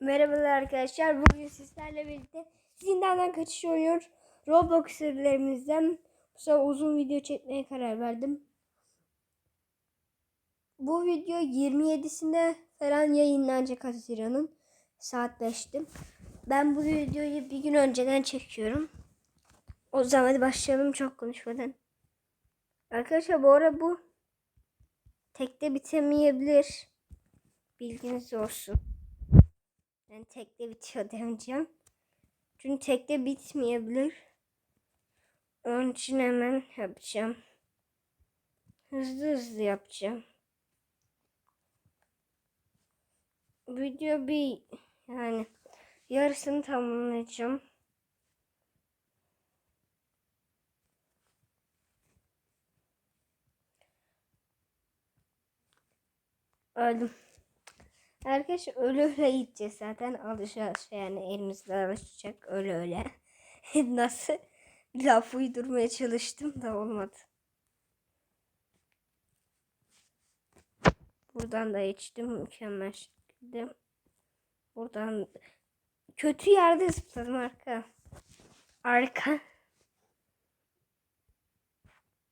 Merhabalar arkadaşlar. Bugün sizlerle birlikte zindandan kaçış oynuyor. Roblox serilerimizden bu sefer uzun video çekmeye karar verdim. Bu video 27'sinde falan yayınlanacak Haziran'ın saat 5'te. Ben bu videoyu bir gün önceden çekiyorum. O zaman hadi başlayalım çok konuşmadan. Arkadaşlar bu ara bu tekte bitemeyebilir. Bilginiz olsun. Ben tekte bitiyor demeyeceğim. Çünkü tekte bitmeyebilir. Onun için hemen yapacağım. Hızlı hızlı yapacağım. Video bir yani yarısını tamamlayacağım. Öldüm. Arkadaşlar öyle öyle gideceğiz zaten alışacağız yani elimizle alışacak öyle öyle. Nasıl laf uydurmaya çalıştım da olmadı. Buradan da geçtim mükemmel şekilde. Buradan kötü yerde zıpladım arka. Arka.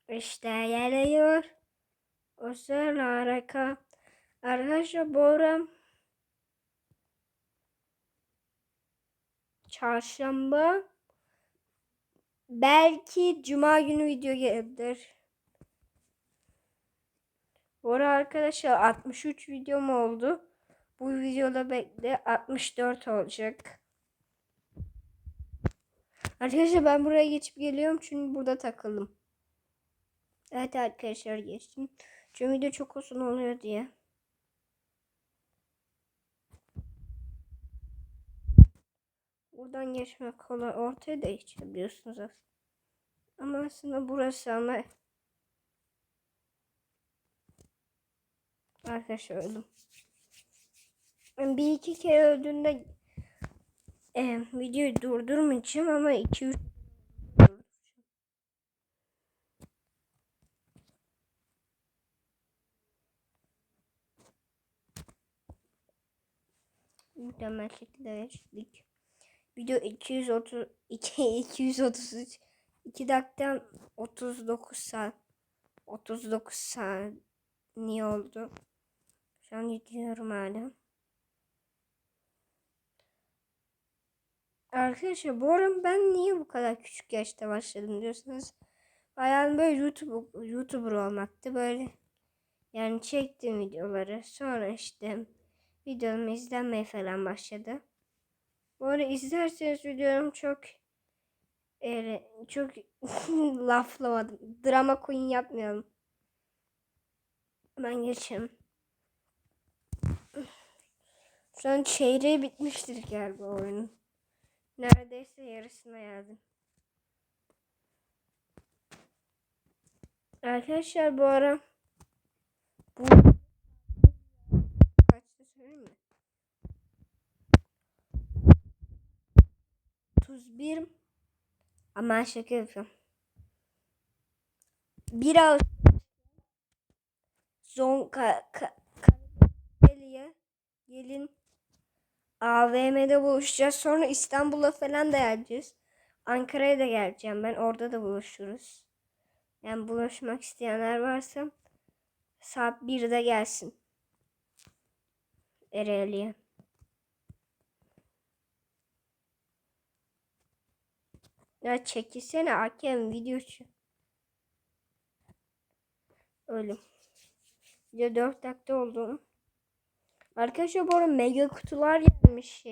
İşte geliyor. O sıra harika. Arkadaşlar bu çarşamba belki cuma günü video gelebilir. Bu ara arkadaşlar 63 videom oldu. Bu videoda bekle 64 olacak. Arkadaşlar ben buraya geçip geliyorum çünkü burada takıldım. Evet arkadaşlar geçtim. Çünkü video çok uzun oluyor diye. Buradan geçmek kolay. Ortaya da geçebiliyorsunuz aslında. Ama aslında burası ama Arkadaşlar öldüm. Bir iki kere öldüğünde e, videoyu durdurmayacağım ama iki üç Mükemmel şekilde geçtik. Video 230 2 233 2 dakika 39 saat 39 saniye oldu. Şu an gidiyorum hala. Arkadaşlar bu arada ben niye bu kadar küçük yaşta başladım diyorsanız bayağı böyle YouTube YouTuber olmaktı böyle yani çektiğim videoları sonra işte videomu izlenmeye falan başladı. Bu arada izlerseniz videolarım çok e, çok laflamadım. Drama queen yapmayalım. Ben geçeyim. Şu an çeyreği bitmiştir galiba oyunun. Neredeyse yarısına geldim. Arkadaşlar bu ara bu kaçta söyleyeyim mi? 31 ama şaka yapıyorum. 1 Ağustos Zon ka, gelin AVM'de buluşacağız. Sonra İstanbul'a falan da geleceğiz. Ankara'ya da geleceğim ben. Orada da buluşuruz. Yani buluşmak isteyenler varsa saat 1'de gelsin. Ereğli'ye. Ya çekilsene hakem videosu. Ölüm. Video 4 dakika oldu. Arkadaşlar bu arada mega kutular gelmiş.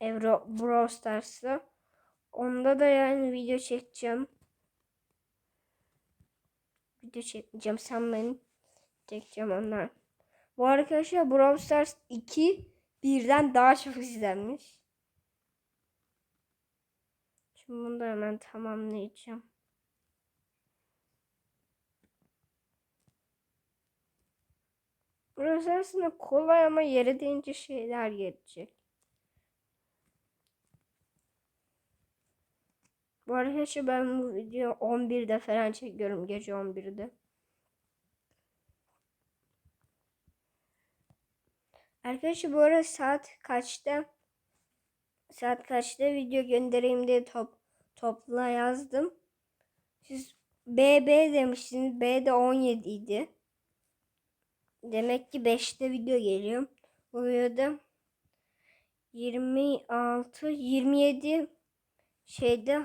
Euro Brawl Stars'ta. Onda da yani video çekeceğim. Video çekmeyeceğim. Sen beni çekeceğim onlar. Bu arkadaşlar Brawl Stars 2 birden daha çok izlenmiş. Şimdi bunu da hemen tamamlayacağım. Burası aslında kolay ama yere değince şeyler gelecek. Bu arkadaşlar ben bu video 11'de falan çekiyorum. Gece 11'de. Arkadaşlar bu arada saat kaçta saat kaçta video göndereyim diye top, topla yazdım. Siz BB demiştiniz. B de 17 idi. Demek ki 5'te video geliyor. Bu videoda 26 27 şeyde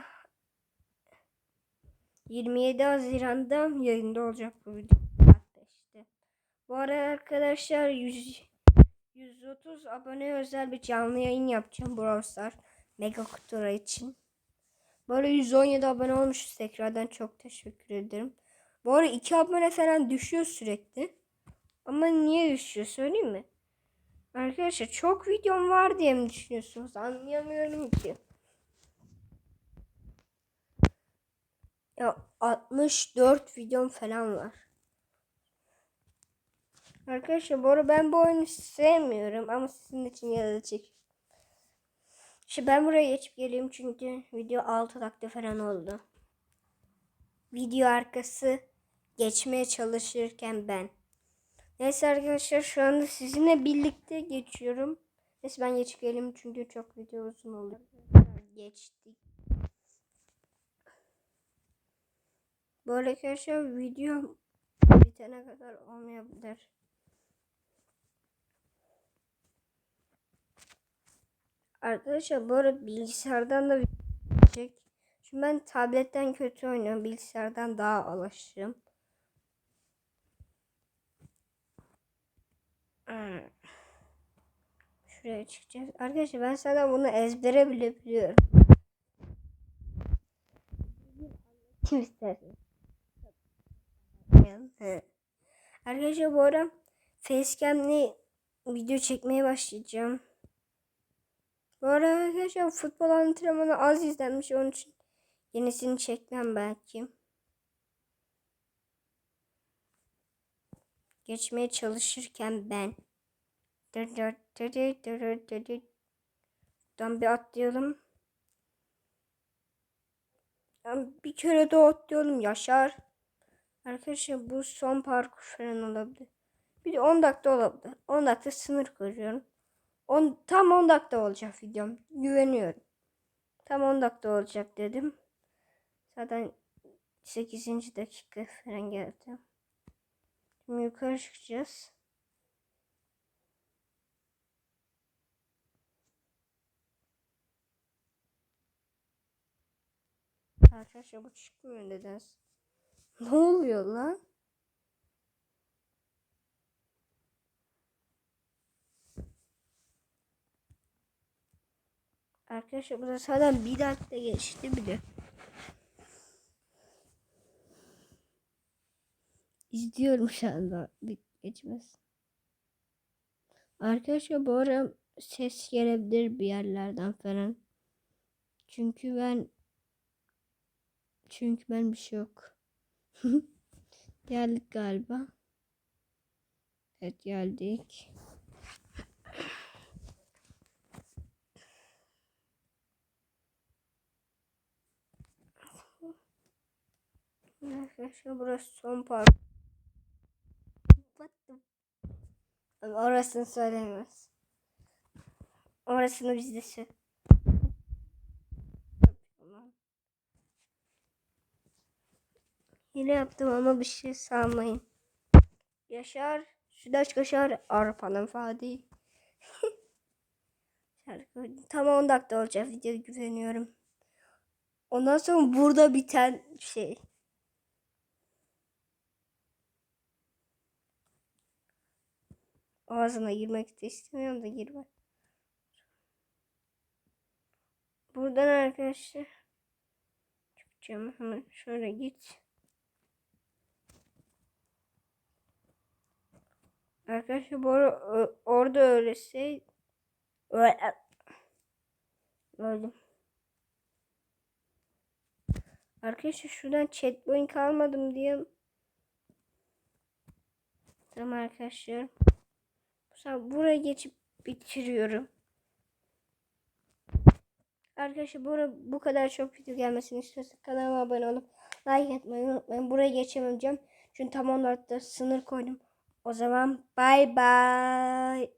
27 Haziran'da yayında olacak bu video. 5'te. Bu arada arkadaşlar 100 130 abone özel bir canlı yayın yapacağım Brawl Stars Mega Kutura için. Arada 117 abone olmuşuz tekrardan çok teşekkür ederim. Bu arada 2 abone falan düşüyor sürekli. Ama niye düşüyor söyleyeyim mi? Arkadaşlar çok videom var diye mi düşünüyorsunuz? Anlayamıyorum ki. Ya 64 videom falan var. Arkadaşlar bu arada ben bu oyunu sevmiyorum ama sizin için yine çek. Şimdi ben buraya geçip geleyim çünkü video 6 dakika falan oldu. Video arkası geçmeye çalışırken ben. Neyse arkadaşlar şu anda sizinle birlikte geçiyorum. Neyse ben geçip geleyim çünkü çok video uzun oldu. Geçtik. Arada arkadaşlar video bitene kadar olmayabilir. Arkadaşlar bu arada bilgisayardan da çek. Şimdi ben tabletten kötü oynuyorum. Bilgisayardan daha alışığım. Hmm. Şuraya çıkacağız. Arkadaşlar ben sana bunu ezbere bile biliyorum. Kim istersin? Arkadaşlar bu ara facecam'li video çekmeye başlayacağım. Bu arada arkadaşlar futbol antrenmanı az izlenmiş onun için yenisini çekmem belki. Geçmeye çalışırken ben Dan bir atlayalım. Bir kere de atlayalım Yaşar. Arkadaşlar bu son parkur falan olabilir. Bir de 10 dakika olabilir. 10 dakika sınır koyuyorum. 10, tam 10 dakika olacak videom. Güveniyorum. Tam 10 dakika olacak dedim. Zaten 8. dakika falan geldi. Şimdi yukarı çıkacağız. Arkadaşlar bu çıkmıyor nedense. Ne oluyor lan? Arkadaşlar burada zaten bir dakika geçti bile. İzliyorum şu anda. Geçmez. Arkadaşlar bu ara ses gelebilir bir yerlerden falan. Çünkü ben çünkü ben bir şey yok. geldik galiba. Evet geldik. Arkadaşlar burası son park. Orasını söylemez. Orasını bizde söyle. Yine yaptım ama bir şey sanmayın. Yaşar, Südaş Kaşar, Arpan'ın Fadi. Tam 10 dakika olacak video güveniyorum. Ondan sonra burada biten şey. Ağzına girmek de istemiyorum da girme. Buradan arkadaşlar çıkacağım hemen şöyle git. Arkadaşlar bu ara, orada öylese öldüm. Arkadaşlar şuradan chat point almadım diye. Tamam arkadaşlar. Sonra buraya geçip bitiriyorum. Arkadaşlar bu, bu kadar çok video gelmesini istiyorsanız kanalıma abone olup like etmeyi unutmayın. Buraya geçemeyeceğim. Çünkü tam 14'te sınır koydum. O zaman bay bay.